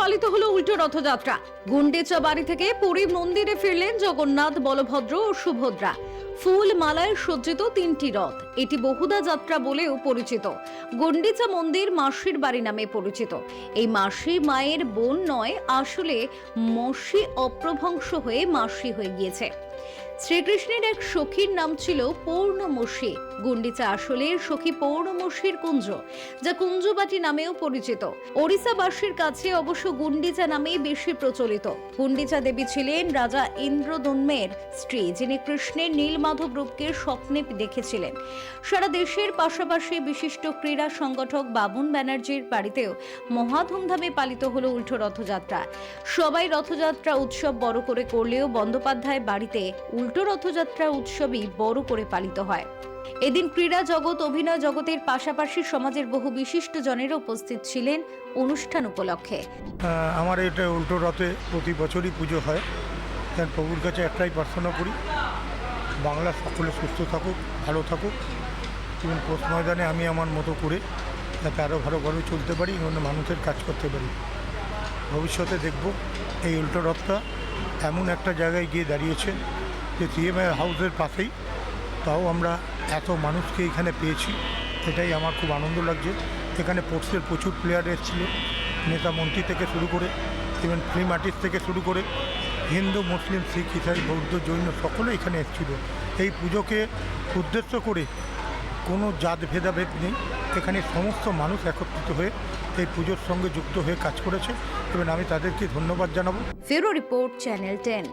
পালিত হলো উল্টো রথযাত্রা। গুন্ডেচা বাড়ি থেকে পুরী মন্দিরে ফিরলেন জগন্নাথ, বলভদ্র ও সুভদ্রা। ফুল মালায় সজ্জিত তিনটি রথ, এটি বহুদা যাত্রা বলেও পরিচিত। গন্ডিচা মন্দির মাসির বাড়ি নামে পরিচিত। এই মাসি মায়ের বোন নয়, আসলে মসি অপ্রভংশ হয়ে মাসি হয়ে গিয়েছে। শ্রীকৃষ্ণের এক সখীর নাম ছিল পৌর্ণমসী গুন্ডিচা আসলে সখী পৌর্ণমসীর কুঞ্জ, যা কুঞ্জবাটি নামেও পরিচিত। ওড়িশাবাসীর কাছে অবশ্য গুন্ডিচা নামেই বেশি প্রচলিত। গুন্ডিচা দেবী ছিলেন রাজা ইন্দ্রদন্মের স্ত্রী, যিনি কৃষ্ণের নীলমাধব রূপকে স্বপ্নে দেখেছিলেন। সারা দেশের পাশাপাশি বিশিষ্ট ক্রীড়া সংগঠক বাবুন ব্যানার্জির বাড়িতেও মহা ধুমধামে পালিত হলো উল্টো রথযাত্রা। সবাই রথযাত্রা উৎসব বড় করে করলেও বন্দ্যোপাধ্যায় বাড়িতে উল্টো রথযাত্রা উৎসবই বড় করে পালিত হয়। এদিন ক্রীড়া জগৎ, অভিনয় জগতের পাশাপাশি সমাজের বহু বিশিষ্ট জনেরা উপস্থিত ছিলেন অনুষ্ঠান উপলক্ষে। আমার এটা উল্টো রথে প্রতি বছরই পুজো হয়। তাই প্রভুর কাছে একটাই প্রার্থনা করি, বাংলা সকলে সুস্থ থাকুক, ভালো থাকুক। এবং পোস্ট ময়দানে আমি আমার মতো করে যাতে আরও ভালো ভালোভাবে চলতে পারি এবং মানুষের কাজ করতে পারি। ভবিষ্যতে দেখব এই উল্টো রথটা এমন একটা জায়গায় গিয়ে দাঁড়িয়েছে যে সিএমআই হাউসের পাশেই, তাও আমরা এত মানুষকে এখানে পেয়েছি, এটাই আমার খুব আনন্দ লাগছে। এখানে স্পোর্টসের প্রচুর প্লেয়ার এসেছিল, নেতা মন্ত্রী থেকে শুরু করে ইভেন ফিল্ম আর্টিস্ট থেকে শুরু করে, হিন্দু, মুসলিম, শিখ, ইসাই, বৌদ্ধ, জৈন, সকলে এখানে এসেছিল। এই পুজোকে উদ্দেশ্য করে কোনো জাত ভেদাভেদ নেই, এখানে সমস্ত মানুষ একত্রিত হয়ে এই পুজোর সঙ্গে যুক্ত হয়ে কাজ করেছে। এবং আমি তাদেরকে ধন্যবাদ জানাব। Report channel ten